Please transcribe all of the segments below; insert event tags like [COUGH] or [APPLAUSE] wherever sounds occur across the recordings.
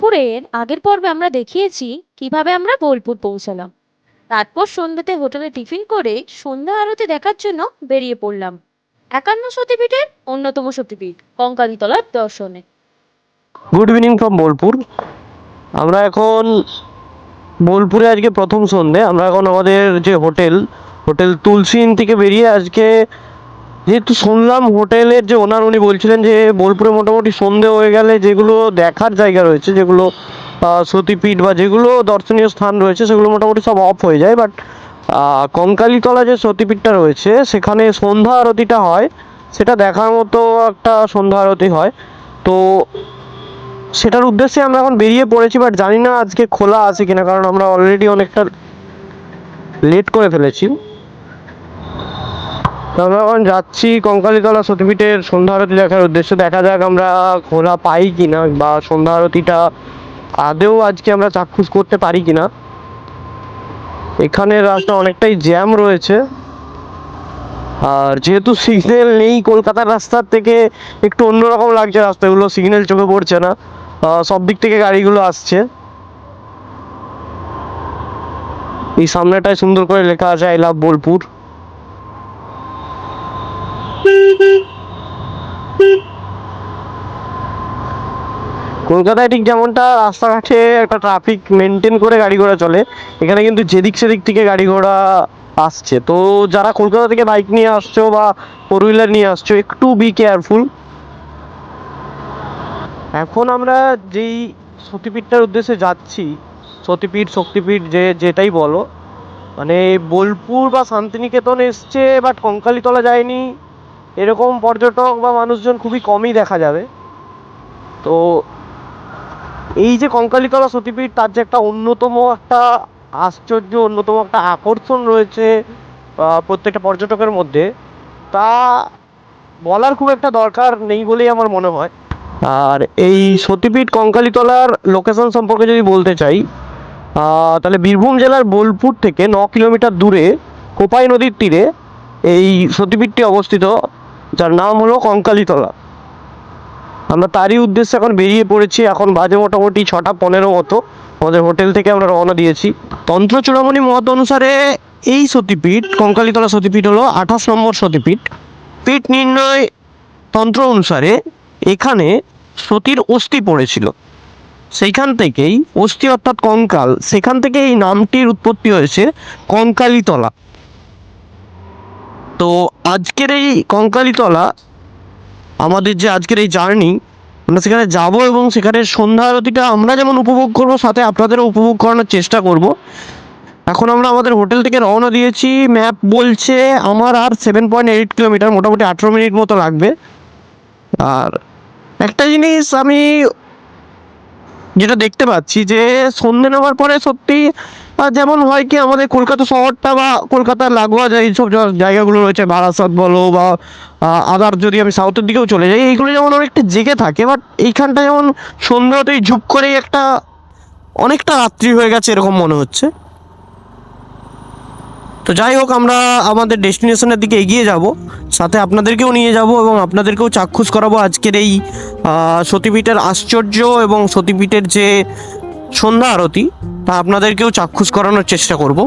বোলপুরের আগের পর্বে আমরা দেখিয়েছি কীভাবে আমরা বোলপুর পৌঁছালাম। তারপর সন্ধ্যাতে হোটেলে টিফিন করে সন্ধ্যা আরতি দেখার জন্য বেরিয়ে পড়লাম। একান্ন সতীপীঠের অন্যতম সতীপীঠ কঙ্কালীতলার দর্শনে। গুড ইভিনিং ফ্রম বোলপুর আমরা এখন বোলপুরে আজকে প্রথম সন্ধে। আমরা এখন আমাদের যে হোটেল হোটেল তুলসিন থেকে বেরিয়ে আজকে যেহেতু শুনলাম হোটেলের যে ওনার, উনি বলছিলেন যে বোলপুরে মোটামুটি সন্ধে হয়ে গেলে যেগুলো দেখার জায়গা রয়েছে, যেগুলো সতীপীঠ বা যেগুলো দর্শনীয় স্থান রয়েছে, সেগুলো মোটামুটি সব অফ হয়ে যায় বাট কঙ্কালীতলা যে সতীপীঠটা রয়েছে, সেখানে সন্ধ্যা আরতিটা হয়, সেটা দেখার মতো একটা সন্ধ্যা আরতি হয়। তো সেটার উদ্দেশ্যে আমরা এখন বেরিয়ে পড়েছি বাট জানি না আজকে খোলা আছে কিনা, কারণ আমরা অলরেডি অনেকটা লেট করে ফেলেছি। তো আমরা এখন যাচ্ছি কঙ্কালীতলা সতীপীঠের সন্ধ্যা আরতি দেখার উদ্দেশ্যে। দেখা যাক আমরা খোলা পাই কিনা বা সন্ধ্যা আরতিটা আদেও আজকে আমরা চাক্ষুষ করতে পারি কিনা। এখানে রাস্তা অনেকটাই জ্যাম রয়েছে। আর যেহেতু সিগন্যাল নেই কলকাতার রাস্তার থেকে, একটু অন্যরকম লাগছে রাস্তাগুলো সিগন্যাল চোখে পড়ছে না। সব দিক থেকে গাড়িগুলো আসছে। এই সামনেটায় সুন্দর করে লেখা আছে আই লাভ বোলপুর। কলকাতায় ঠিক যেমনটা রাস্তাঘাটে একটা ট্রাফিক মেনটেন করে গাড়ি ঘোড়া চলে, এখানে কিন্তু যেদিক সেদিক থেকে গাড়ি ঘোড়া আসছে। তো যারা কলকাতা থেকে বাইক নিয়ে আসছো বা ফোর হুইলার নিয়ে আসছো, একটু বি কেয়ারফুল এখন আমরা যেই সতীপীঠটার উদ্দেশ্যে যাচ্ছি, সতীপীঠ, শক্তিপীঠ, যে যেটাই বলো মানে বোলপুর বা শান্তিনিকেতন এসছে বাট কঙ্কালীতলা যায়নি। এরকম পর্যটক বা মানুষজন খুবই কমই দেখা যাবে। তো এই যে কঙ্কালীতলা সতীপীঠ, তার যে একটা অন্যতম একটা আশ্চর্য, অন্যতম একটা আকর্ষণ রয়েছে প্রত্যেকটা পর্যটকের মধ্যে, তা বলার খুব একটা দরকার নেই বলেই আমার মনে হয়। আর এই সতীপীঠ কঙ্কালীতলার লোকেশন সম্পর্কে যদি বলতে চাই তাহলে বীরভূম জেলার বোলপুর থেকে ন কিলোমিটার দূরে কোপাই নদীর তীরে এই সতীপীঠটি অবস্থিত। যার নাম হলো কঙ্কালীতলা আমরা তারই উদ্দেশ্যে এখন বেরিয়ে পড়েছি। এখন বাজে মোটামুটি ছটা পনেরো মতো। আমাদের হোটেল থেকে আমরা রওনা দিয়েছি। তন্ত্র চূড়ামণি মত অনুসারে এই সতীপীঠ কঙ্কালীতলা সতীপীঠ হলো আঠাশ নম্বর সতীপীঠ। পীঠ নির্ণয় তন্ত্র অনুসারে এখানে সতীর অস্থি পড়েছিল। সেইখান থেকেই অস্থি অর্থাৎ কঙ্কাল, সেখান থেকে এই নামটির উৎপত্তি হয়েছে কঙ্কালীতলা তো আজকের এই কঙ্কালীতলা, আমাদের যে আজকের এই জার্নি, আমরা সেখানে যাব এবং সেখানে সন্ধ্যা আরতিটা আমরা যেমন উপভোগ করব, সাথে আপনাদেরও উপভোগ করানোর চেষ্টা করব। এখন আমরা আমাদের হোটেল থেকে রওনা দিয়েছি। ম্যাপ বলছে আমার আর সেভেন পয়েন্ট এইট কিলোমিটার মোটামুটি আঠেরো মিনিট মতো লাগবে। আর একটা জিনিস আমি যেটা দেখতে পাচ্ছি যে সন্ধে নেওয়ার পরে সত্যি যেমন হয় কি, আমাদের কলকাতা শহরটা বা কলকাতার লাগোয়া যে এইসব জায়গাগুলো রয়েছে, বারাসাত বলো বা আদার যদি আমি সাউথের দিকেও চলে যাই, এইগুলো যেমন অনেকটা জেগে থাকে বাট এইখানটা যেমন সন্ধ্যাতেই ঝুপ করেই একটা অনেকটা রাত্রি হয়ে গেছে এরকম মনে হচ্ছে। তো যাই হোক, আমরা আমাদের ডেস্টিনেশনের দিকে এগিয়ে যাব। সাথে আপনাদেরকেও নিয়ে যাব এবং আপনাদেরকেও চাক্ষুষ করাবো আজকের এই সতীপীঠের আশ্চর্য এবং সতীপীঠের যে সন্ধ্যা আরতি, তা আপনাদেরকেও চাক্ষুষ করানোর চেষ্টা করব।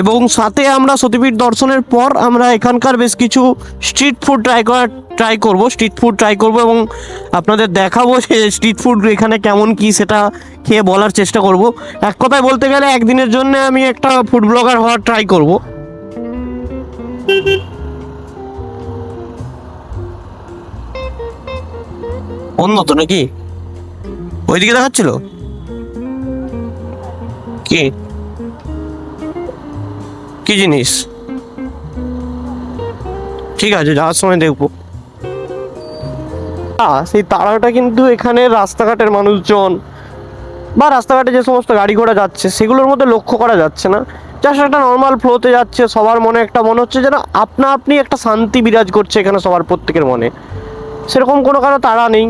এবং সাথে আমরা সতীপীঠ দর্শনের পর আমরা এখানকার বেশ কিছু স্ট্রিট ফুড ট্রাই করার ট্রাই করব স্ট্রিট ফুড ট্রাই করব এবং আপনাদের দেখাবো যে স্ট্রিট ফুড এখানে কেমন কি সেটা খেয়ে বলার চেষ্টা করব। এক কথায় বলতে গেলে একদিনের জন্য আমি একটা ফুড ব্লগার হওয়ার ট্রাই করব। অন্য তো নাকি? ওইদিকে দেখাচ্ছিল? কি? কি জিনিস? ঠিক আছে, যাওয়ার সময় দেখব। সেই তারাটা কিন্তু এখানে রাস্তাঘাটের মানুষজন বা রাস্তাঘাটে যে সমস্ত গাড়ি ঘোড়া যাচ্ছে, সেগুলোর মধ্যে লক্ষ্য করা যাচ্ছে না। জাস্ট একটা নর্মাল ফ্লোতে যাচ্ছে, সবার মনে একটা মনে হচ্ছে যেন আপনা আপনি একটা শান্তি বিরাজ করছে এখানে সবার প্রত্যেকের মনে। সেরকম কোনো কারও তারা নেই।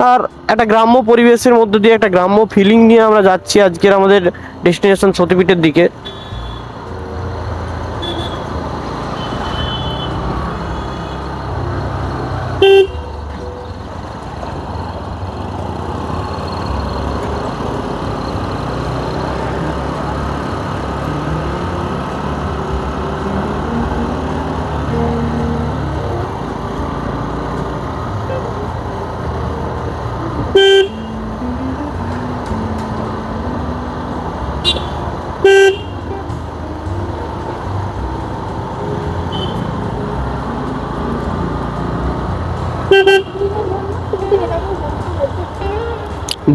আর একটা গ্রাম্য পরিবেশের মধ্য দিয়ে একটা গ্রাম্য ফিলিং নিয়ে আমরা যাচ্ছি আজকের আমাদের ডেস্টিনেশন সতীপীঠের দিকে।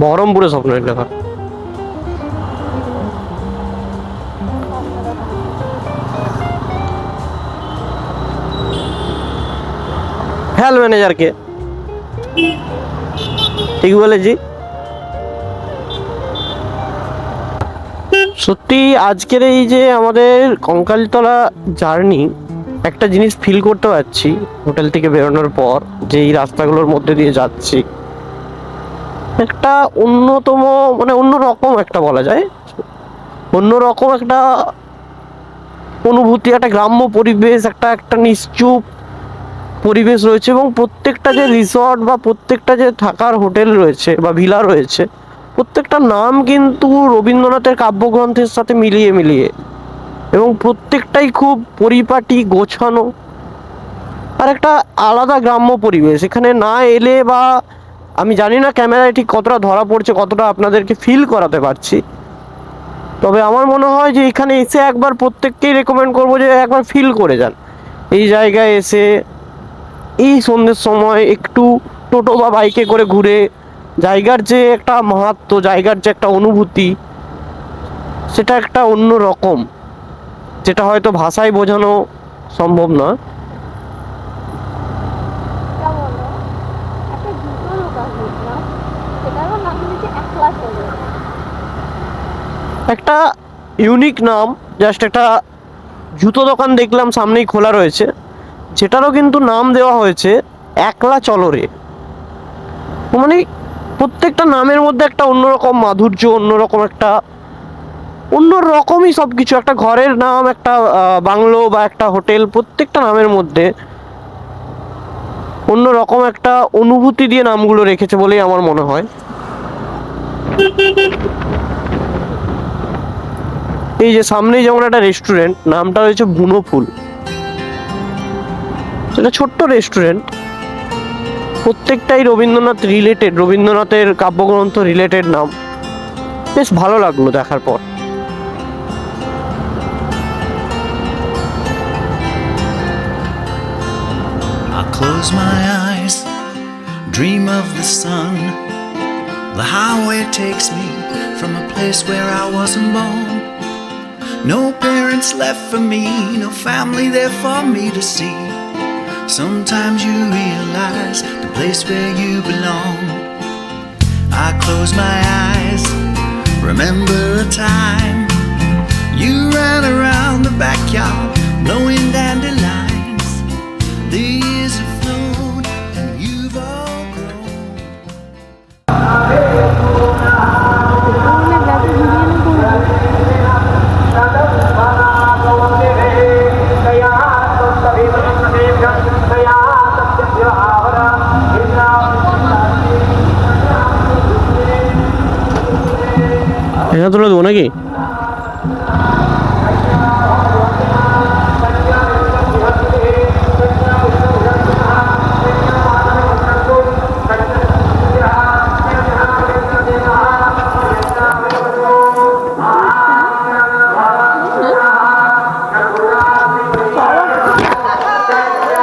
বহরমপুরে স্বপ্নের লেখা হেল ম্যানেজারকে ঠিক বলেছি। সত্যি আজকের এই যে আমাদের কঙ্কালতলা জার্নি, একটা জিনিস ফিল করতে পারছি, হোটেল থেকে বেরোনোর পর, যে এই রাস্তাগুলোর মধ্যে দিয়ে যাচ্ছি। একটা অন্যতম মানে অন্য রকম একটা বলা যায়। অন্য রকম একটা অনুভূতি, একটা গ্রাম্য পরিবেশ, একটা একটা নিশ্চুপ পরিবেশ রয়েছে এবং প্রত্যেকটা যে রিসর্ট বা প্রত্যেকটা যে থাকার হোটেল রয়েছে বা ভিলা রয়েছে, প্রত্যেকটা নাম কিন্তু রবীন্দ্রনাথের কাব্যগ্রন্থের সাথে মিলিয়ে মিলিয়ে এবং প্রত্যেকটাই খুব পরিপাটি, গোছানো আর একটা আলাদা গ্রাম্য পরিবেশ। এখানে না এলে বা আমি জানি না ক্যামেরায় ঠিক কতটা ধরা পড়ছে, কতটা আপনাদেরকে ফিল করাতে পারছি। তবে আমার মনে হয় যে এখানে এসে একবার প্রত্যেককেই রেকমেন্ড করব যে একবার ফিল করে যান। এই জায়গায় এসে, এই সন্ধ্যের সময় একটু টোটো বা বাইকে করে ঘুরে, জায়গার যে একটা মাহাত্ম, জায়গার যে একটা অনুভূতি, সেটা একটা অন্য রকম, যেটা হয়তো ভাষায় বোঝানো সম্ভব নয় তা বলো একটা জুতো দোকান দেখলাম সেটারও নাম হচ্ছে একলা চলে একটা ইউনিক নাম জাস্ট একটা জুতো দোকান দেখলাম, সামনেই খোলা রয়েছে। যেটারও কিন্তু নাম দেওয়া হয়েছে, একলা চলরে। মানে প্রত্যেকটা নামের মধ্যে একটা অন্যরকম মাধুর্য, অন্যরকম একটা অন্য রকমই সব কিছু একটা ঘরের নাম, একটা বাংলো বা একটা হোটেল, প্রত্যেকটা নামের মধ্যে অন্য রকম একটা অনুভূতি দিয়ে নামগুলো রেখেছে বলেই আমার মনে হয়। এই যে সামনেই যেমন একটা রেস্টুরেন্ট নামটা হয়েছে বুনো ফুল সেটা ছোট্ট রেস্টুরেন্ট প্রত্যেকটাই রবীন্দ্রনাথ রিলেটেড রবীন্দ্রনাথের কাব্যগ্রন্থ রিলেটেড নাম বেশ ভালো লাগল দেখার পর close my eyes, dream of the sun. The highway takes me from a place where I wasn't born. No parents left for me, no family there for me to see. Sometimes you realize the place where you belong. I close my eyes, remember a time you ran around the backyard, blowing dandelions. The নাকি?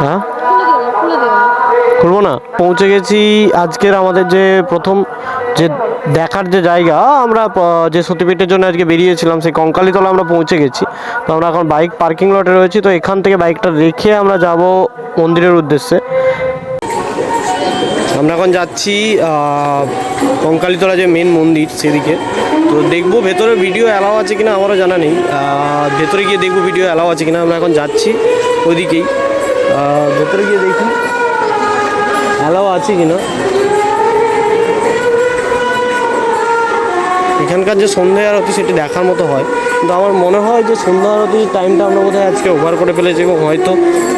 হ্যাঁ? খুলবো না। পৌঁছে গেছি আজকের আমাদের যে প্রথম যে দেখার যে জায়গা, আমরা যে সতীপীঠের জন্য আজকে বেরিয়েছিলাম, সেই কঙ্কালীতলা আমরা পৌঁছে গেছি। তো আমরা এখন বাইক পার্কিং লটে রয়েছি, তো এখান থেকে বাইকটা রেখে আমরা যাব মন্দিরের উদ্দেশ্যে। আমরা এখন যাচ্ছি কঙ্কালীতলা যে মেন মন্দির সেদিকে। তো দেখব ভেতরে ভিডিও অ্যালাও আছে কিনা আমারও জানা নেই। ভেতরে গিয়ে দেখব ভিডিও অ্যালাও আছে কিনা। আমরা এখন যাচ্ছি ওইদিকেই। ভেতরে গিয়ে দেখি অ্যালাও আছে কিনা। এখানকার যে সন্ধ্যা আরতি সেটি দেখার মতো হয়। কিন্তু আমার মনে হয় যে সন্ধ্যা আরতির টাইমটা আমরা বোধহয় আজকে ওভার করে ফেলেছি এবং হয়তো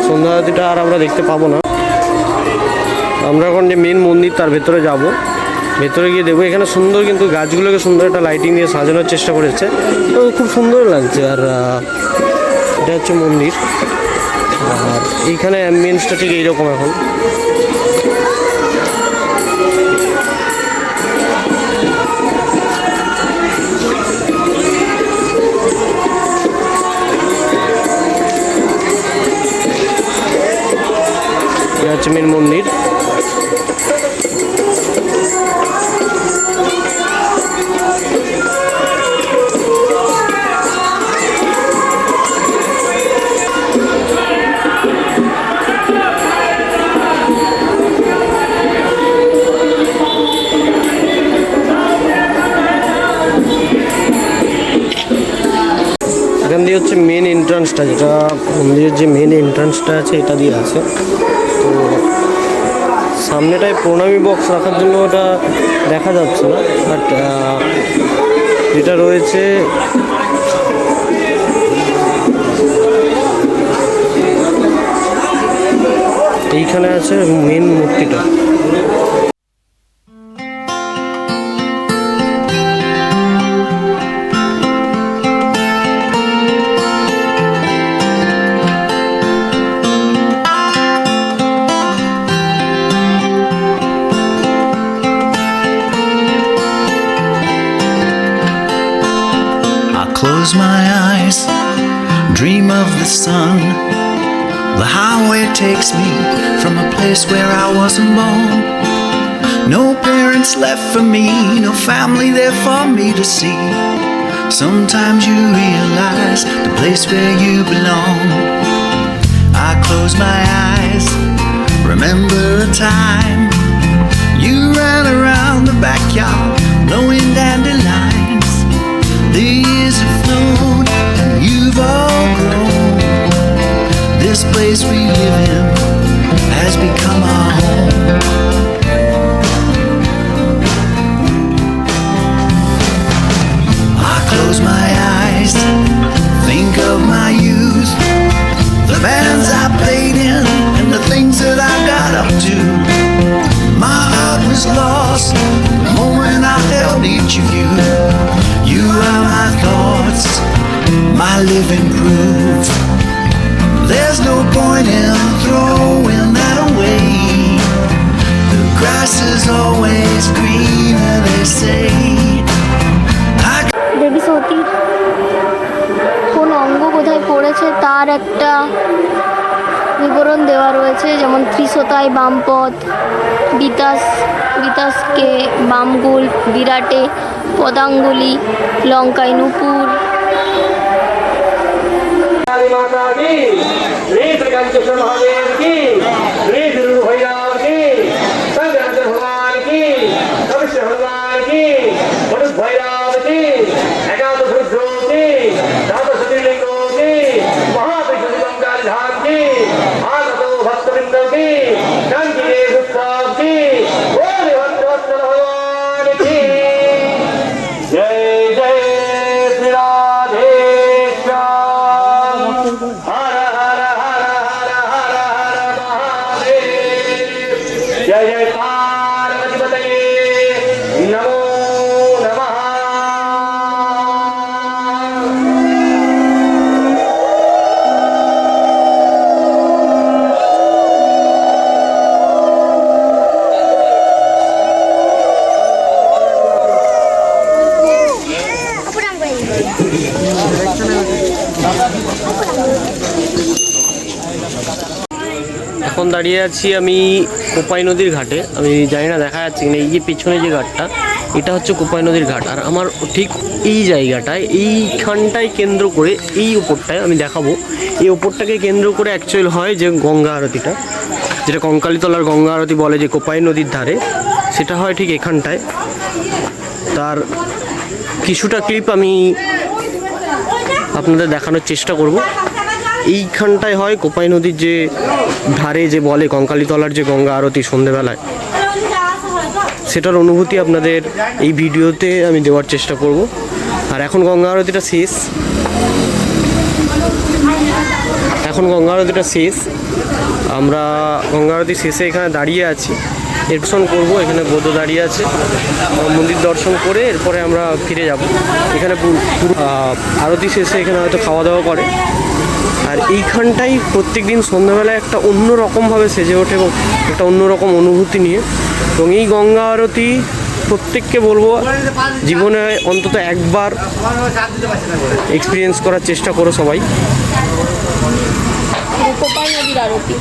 সন্ধ্যা আরতিটা আর আমরা দেখতে পাবো না। আমরা এখন যে মেন মন্দির তার ভেতরে যাব। ভেতরে গিয়ে দেখব। এখানে সুন্দর কিন্তু গাছগুলোকে সুন্দর একটা লাইটিং দিয়ে সাজানোর চেষ্টা করেছে। তো খুব সুন্দর লাগছে। আর এটা হচ্ছে মন্দির। আর এইখানে অ্যাম্বিয়েন্সটা ঠিক এইরকম এখন। लक्ष्मी मंदिर मेन एंट्रांसटा मंदिर जो मेन एंट्रांसटा ये তো সামনেটায় প্রণামী বক্স রাখার জন্য ওটা দেখা যাচ্ছে না বাট যেটা রয়েছে, এইখানে আছে মেন মূর্তিটা। Takes me from a place where I wasn't born. No parents left for me, no family there for me to see. Sometimes you realize the place where you belong. I close my eyes, remember a time you ran around the backyard, blowing dandelions. The years have flown This place we live in has become our home. I close my eyes, think of my youth, the bands I played in, and the things that I got up to. My heart was lost the moment I held each of you. You are my thoughts, my living proof. There's no point in throwing that away. The grass is always greener, they say. কোন অঙ্গ কোথায় পড়েছে তার একটা বিবরণ দেওয়া রয়েছে যেমন ত্রিশতায় বামপদ বিতাস বিতাসকে বামগুল বিরাটে পদাঙ্গুলি লঙ্কায় নুপুর काली माता की। श्री त्रिकंचेश्वर महादेव की। श्री गुरु भैरव की। सब भगवान की। कविश्व भगवान की। भैरव দাঁড়িয়ে আছি আমি কোপাই নদীর ঘাটে। আমি জানি না দেখা যাচ্ছে কিনা, এই যে পিছনে যে ঘাটটা, এটা হচ্ছে কোপাই নদীর ঘাট। আর আমার ঠিক এই জায়গাটায়, এইখানটায় কেন্দ্র করে এই উপরটায় আমি দেখাবো। এই উপরটাকে কেন্দ্র করে অ্যাকচুয়াল হয় যে গঙ্গা আরতিটা, যেটা কঙ্কালীতলার গঙ্গা আরতি বলে যে কোপাই নদীর ধারে। সেটা হয় ঠিক এখানটায়। তার কিছুটা ক্লিপ আমি আপনাদের দেখানোর চেষ্টা করব। এইখানটায় হয় কোপাই নদীর যে ধারে যে বলে, কঙ্কালীতলার যে গঙ্গা আরতি সন্ধেবেলায়। সেটার অনুভূতি আপনাদের এই ভিডিওতে আমি দেওয়ার চেষ্টা করব। আর এখন গঙ্গা আরতিটা শেষ। এখন গঙ্গা আরতিটা শেষ। আমরা গঙ্গা আরতি শেষে এখানে দাঁড়িয়ে আছি। এরপশন করব, এখানে বৌদ্ধ দাঁড়িয়ে আছে। মন্দির দর্শন করে এরপরে আমরা ফিরে যাব। এখানে আরতি শেষে এখানে হয়তো খাওয়া দাওয়া করে। আর এইখানটাই প্রত্যেক দিন সন্ধ্যাবেলায় একটা অন্য রকমভাবে সেজে ওঠে এবং একটা অন্যরকম অনুভূতি নিয়ে। এবং এই গঙ্গা আরতি প্রত্যেককে বলব, জীবনে অন্তত একবার এক্সপিরিয়েন্স করার চেষ্টা করো সবাই। আরতি।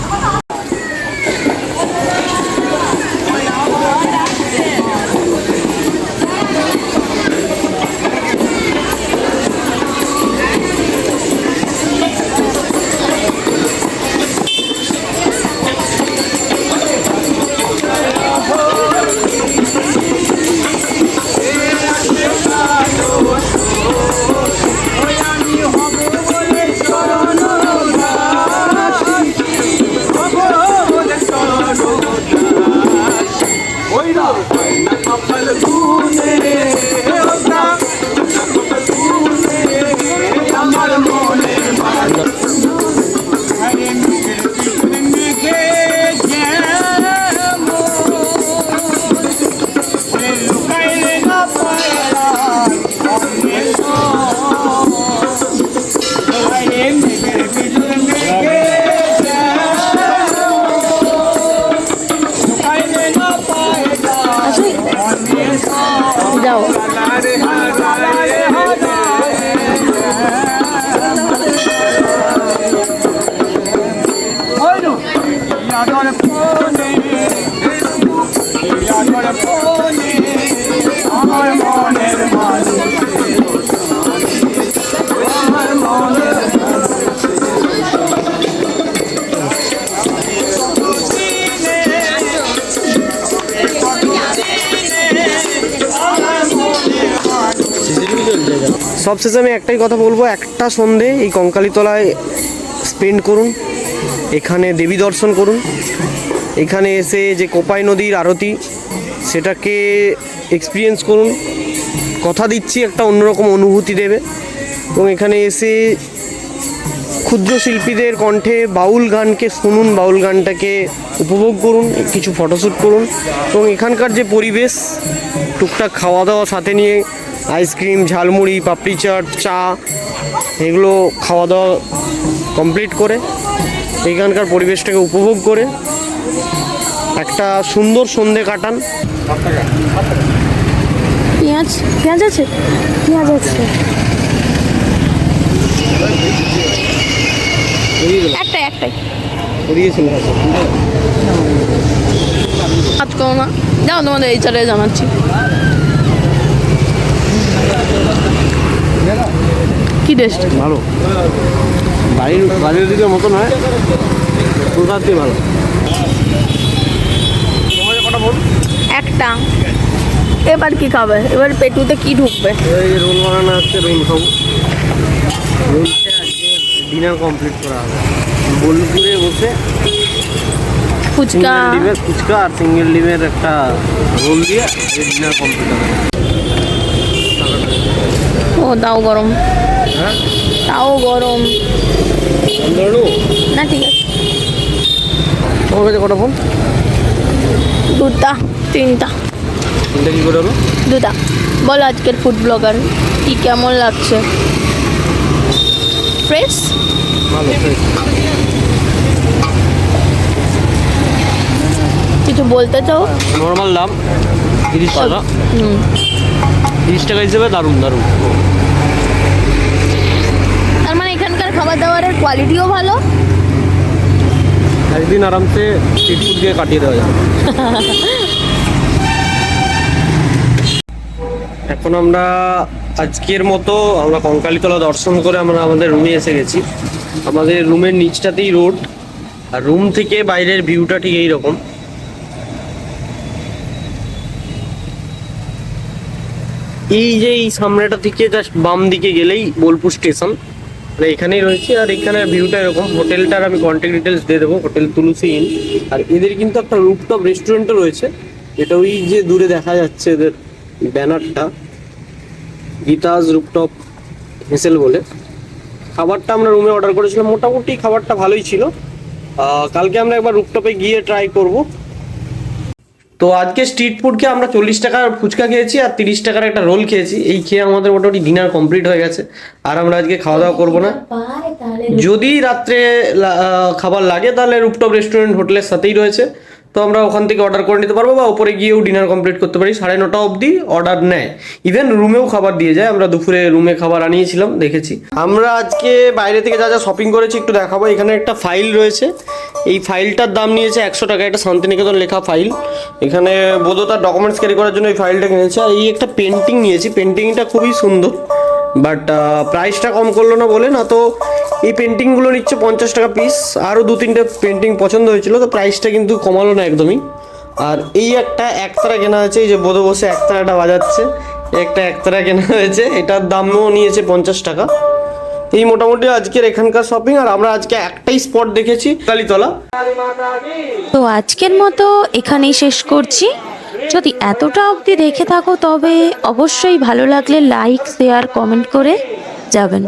সবশেষে আমি একটাই কথা বলব, একটা সন্ধে এই কঙ্কালীতলায় স্পেন্ড করুন, এখানে দেবী দর্শন করুন, এখানে এসে যে কোপাই নদীর আরতি, সেটাকে এক্সপিরিয়েন্স করুন, কথা দিচ্ছি একটা অন্যরকম অনুভূতি দেবে, এবং এখানে এসে ক্ষুদ্র শিল্পীদের কণ্ঠে বাউল গানকে শুনুন, বাউল গানটাকে উপভোগ করুন, কিছু ফটোশ্যুট করুন, এবং এখানকার যে পরিবেশ, টুকটাক খাওয়া দাওয়া সাথে নিয়ে আইসক্রিম ঝালমুড়ি পাপড়ি চাট চা এগুলো খাওয়া দাওয়া কমপ্লিট করে এখানকার পরিবেশটাকে উপভোগ করে একটা সুন্দর সন্ধে কাটান। পেঁয়াজ পেঁয়াজ আছে? পেঁয়াজ আছে। একটাই একটাই কাজ করো না। যাও তোমাদের এই চারে জানাচ্ছি। কি টেস্ট ভালো। বাড়ির বাড়ির দিকে মতো নয় কলকাতাতেই ভালো। একটা। এবার কি খাবে? এবার পেটুতে কি ঢুকবে? রোল বানানো হচ্ছে রোল খাব ডিনার কমপ্লিট করা হবে। বোলপুরে বসে ফুচকা। ডিমের ফুচকা আর সিঙ্গেল ডিমের একটা রোল দিয়ে ডিনার কমপ্লিট হবে। ও দাও গরম। হ্যাঁ তাও গরম। না ঠিক আছে। তোমার কাছে কটা ফোন দুটা তিনটা। তিনটা কী করে হলো? দুটা। বলো আজকের ফুড ব্লগার কি কেমন লাগছে? ফ্রেশ। কিছু বলতে চাও? নর্মাল দাম তিরিশ টাকা। তিরিশ টাকা হিসেবে দারুণ দারুণ তার মানে এখানকার খাবার দাবারের কোয়ালিটিও ভালো। একদিন আরামসে স্ট্রিট ফুড দিয়ে কাটিয়ে দেওয়া যাবে। [LAUGHS] এখন আমরা আজকের মতো আমরা কঙ্কালীতলা দর্শন করে আমরা আমাদের রুমে এসে গেছি। আমাদের রুমের নিচটাতেই রোড আর রুম থেকে বাইরের ভিউটা ঠিক এইরকম। এই যে এই সামনেটা থেকে জাস্ট বাম দিকে গেলেই বোলপুর স্টেশন মানে এখানেই রয়েছে আর এখানে ভিউটা এরকম। হোটেলটার আমি কন্ট্যাক্ট ডিটেলস দিয়ে দেবো, হোটেল তুলসী ইন আর এদের কিন্তু একটা রুপটপ রেস্টুরেন্টও রয়েছে। এটা ওই যে দূরে দেখা যাচ্ছে এদের ব্যানারটা। গীতাজ রুপটপ হেসেল বলে। খাবারটা আমরা রুমে অর্ডার করেছিলাম। মোটামুটি খাবারটা ভালোই ছিল। কালকে আমরা একবার রুপটপে গিয়ে ট্রাই করব। তো আজকে স্ট্রিট ফুডকে আমরা চল্লিশ টাকার ফুচকা খেয়েছি আর তিরিশ টাকার একটা রোল খেয়েছি। এই খেয়ে আমাদের মোটামুটি ডিনার কমপ্লিট হয়ে গেছে। আর আমরা আজকে খাওয়া দাওয়া করব না। যদি রাত্রে খাবার লাগে তাহলে রুপটপ রেস্টুরেন্ট হোটেলের সাথেই রয়েছে। তো আমরা ওখান থেকে অর্ডার করে নিতে পারব বা ওপরে গিয়েও ডিনার কমপ্লিট করতে পারি। সাড়ে নটা অবধি অর্ডার নেয়। ইভেন রুমেও খাবার দিয়ে যায়। আমরা দুপুরে রুমে খাবার আনিয়েছিলাম, দেখেছি। আমরা আজকে বাইরে থেকে যা যা শপিং করেছি একটু দেখাবো। এখানে একটা ফাইল রয়েছে। এই ফাইলটার দাম নিয়েছে একশো টাকা। একটা শান্তিনিকেতন লেখা ফাইল এখানে বোধ তার ডকুমেন্টস ক্যারি করার জন্য এই ফাইলটা কিনেছে। আর এই একটা পেন্টিং নিয়েছি। পেন্টিংটা খুবই সুন্দর। বাট প্রাইসটা কম করল না বলে না তো এই পেন্টিংগুলো নিচ্ছে পঞ্চাশ টাকা পিস আরও দু তিনটে পেন্টিং পছন্দ হয়েছিল, তো প্রাইসটা কিন্তু কমালো না একদমই। আর এই একটা একতারা কেনা হয়েছে, এই যে বোধ বসে একতারাটা বাজাচ্ছে। একটা একতারা কেনা হয়েছে, এটার দামও নিয়েছে পঞ্চাশ টাকা। এই মোটামুটি আজকের এখানকার শপিং আর আমরা আজকে একটাই স্পট দেখেছি, কালীতলা। তো আজকের মতো এখানেই শেষ করছি। যদি এতটা অবধি দেখে থাকো তবে অবশ্যই ভালো লাগলে লাইক শেয়ার কমেন্ট করে যাবেন।